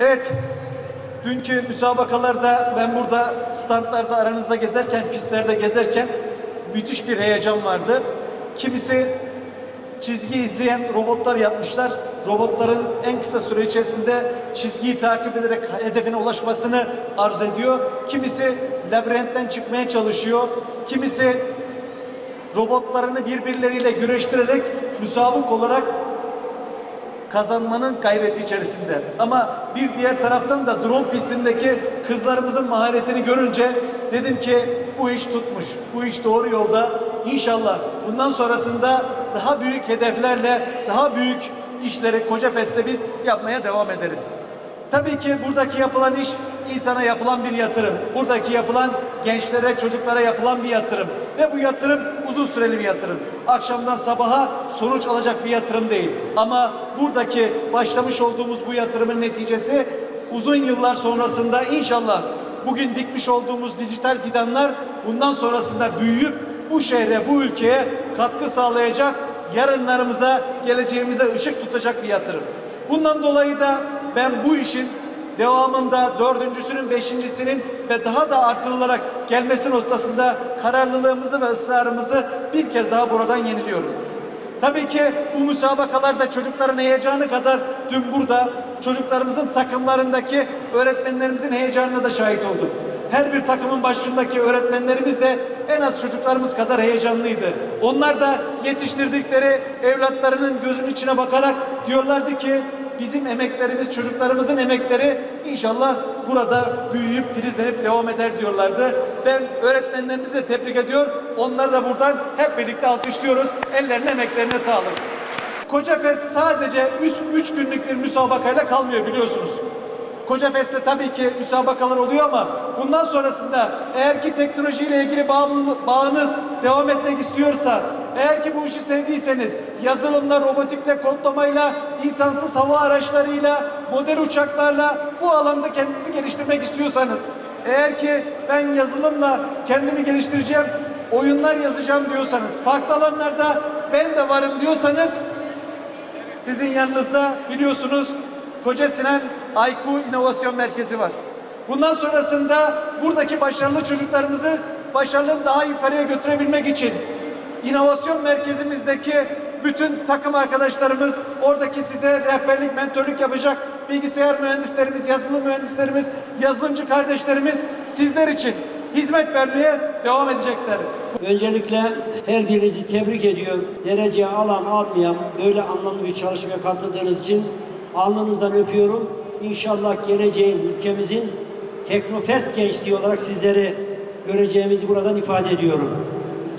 Evet, dünkü müsabakalarda ben burada standlarda aranızda gezerken, pistlerde gezerken müthiş bir heyecan vardı. Kimisi çizgi izleyen robotlar yapmışlar. Robotların en kısa süre içerisinde çizgiyi takip ederek hedefine ulaşmasını arz ediyor. Kimisi labirentten çıkmaya çalışıyor. Kimisi robotlarını birbirleriyle güreştirerek müsabık olarak kazanmanın gayreti içerisinde. Ama bir diğer taraftan da drone pistindeki kızlarımızın maharetini görünce dedim ki bu iş tutmuş. Bu iş doğru yolda. İnşallah bundan sonrasında daha büyük hedeflerle daha büyük işleri Koca Fest'te biz yapmaya devam ederiz. Tabii ki buradaki yapılan iş insana yapılan bir yatırım. Buradaki yapılan gençlere, çocuklara yapılan bir yatırım. Ve bu yatırım uzun süreli bir yatırım. Akşamdan sabaha sonuç alacak bir yatırım değil. Ama buradaki başlamış olduğumuz bu yatırımın neticesi uzun yıllar sonrasında inşallah bugün dikmiş olduğumuz dijital fidanlar bundan sonrasında büyüyüp bu şehre, bu ülkeye katkı sağlayacak, yarınlarımıza, geleceğimize ışık tutacak bir yatırım. Bundan dolayı da ben bu işin devamında dördüncüsünün, beşincisinin ve daha da artırılarak gelmesi noktasında kararlılığımızı ve ısrarımızı bir kez daha buradan yeniliyorum. Tabii ki bu müsabakalarda çocukların heyecanı kadar dün burada çocuklarımızın takımlarındaki öğretmenlerimizin heyecanına da şahit olduk. Her bir takımın başındaki öğretmenlerimiz de en az çocuklarımız kadar heyecanlıydı. Onlar da yetiştirdikleri evlatlarının gözünün içine bakarak diyorlardı ki bizim emeklerimiz, çocuklarımızın emekleri inşallah burada büyüyüp filizlenip devam eder diyorlardı. Ben öğretmenlerimizi de tebrik ediyor. Onları da buradan hep birlikte alkışlıyoruz. Ellerine emeklerine sağlık. Koca Fest sadece 3 günlük bir müsabakayla kalmıyor biliyorsunuz. Koca Fest'te tabii ki müsabakalar oluyor ama bundan sonrasında eğer ki teknolojiyle ilgili bağımlı- bağınız devam etmek istiyorsa, eğer ki bu işi sevdiyseniz yazılımla, robotikle, kodlamayla, insansız hava araçlarıyla, model uçaklarla bu alanda kendinizi geliştirmek istiyorsanız, eğer ki ben yazılımla kendimi geliştireceğim, oyunlar yazacağım diyorsanız, farklı alanlarda ben de varım diyorsanız sizin yanınızda biliyorsunuz Koca Sinan Ayku İnovasyon Merkezi var. Bundan sonrasında buradaki başarılı çocuklarımızı başarının daha yukarıya götürebilmek için inovasyon merkezimizdeki bütün takım arkadaşlarımız oradaki size rehberlik, mentorluk yapacak bilgisayar mühendislerimiz, yazılım mühendislerimiz, yazılımcı kardeşlerimiz sizler için hizmet vermeye devam edecekler. Öncelikle her birinizi tebrik ediyor. Derece alan almayan böyle anlamlı bir çalışmaya katıldığınız için alnınızdan öpüyorum. İnşallah geleceğin ülkemizin Teknofest gençliği olarak sizleri göreceğimizi buradan ifade ediyorum.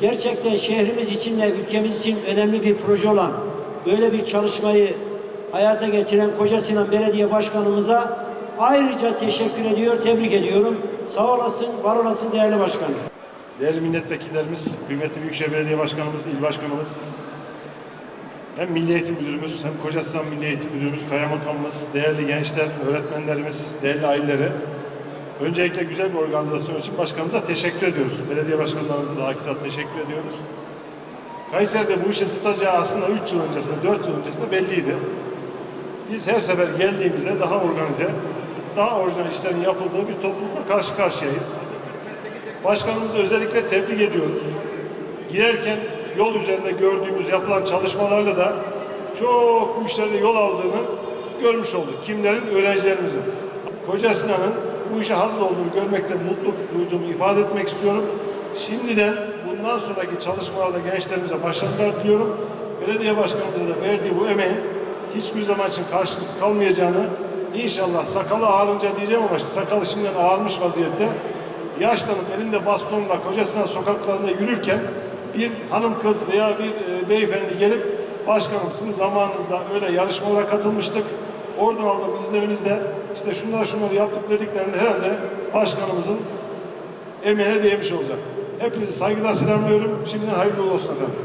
Gerçekten şehrimiz için ve ülkemiz için önemli bir proje olan böyle bir çalışmayı hayata geçiren Koca Sinan Belediye Başkanımıza ayrıca teşekkür ediyor, tebrik ediyorum. Sağ olasın, var olasın değerli başkanım. Değerli milletvekillerimiz, kıymetli Büyükşehir Belediye Başkanımız, il başkanımız, hem Milli Eğitim Müdürümüz, hem Kocasinan Milli Eğitim Müdürümüz, kaymakamımız, değerli gençler, öğretmenlerimiz, değerli aileleri. Öncelikle güzel bir organizasyon için başkanımıza teşekkür ediyoruz. Belediye başkanlarımıza da hakikaten teşekkür ediyoruz. Kayseri'de bu işin tutacağı aslında 3 yıl öncesinde, 4 yıl öncesinde belliydi. Biz her sefer geldiğimizde daha organize, daha orijinal işlerin yapıldığı bir toplulukla karşı karşıyayız. Başkanımızı özellikle tebrik ediyoruz. Girerken yol üzerinde gördüğümüz yapılan çalışmalarla da çok bu işlerde yol aldığını görmüş olduk. Kimlerin? Öğrencilerimizin. Koca Sinan'ın bu işe hazır olduğunu görmekten mutluluk duyduğumu ifade etmek istiyorum. Şimdiden bundan sonraki çalışmalarda gençlerimize başarılar diliyorum. Belediye başkanımıza da verdiği bu emeğin hiçbir zaman için karşılıksız kalmayacağını inşallah sakalı ağarınca diyeceğim ama sakalı şimdiden ağarmış vaziyette yaşlanıp elinde bastonla kocasına sokaklarında yürürken bir hanım kız veya bir e, beyefendi gelip başkanım sizin zamanınızda öyle yarışmalara katılmıştık. Oradan aldığım izlerimizde işte şunları şunları yaptık dediklerinde herhalde başkanımızın emeğine değmiş olacak. Hepinizi saygıyla selamlıyorum. Şimdiden hayırlı olsun efendim.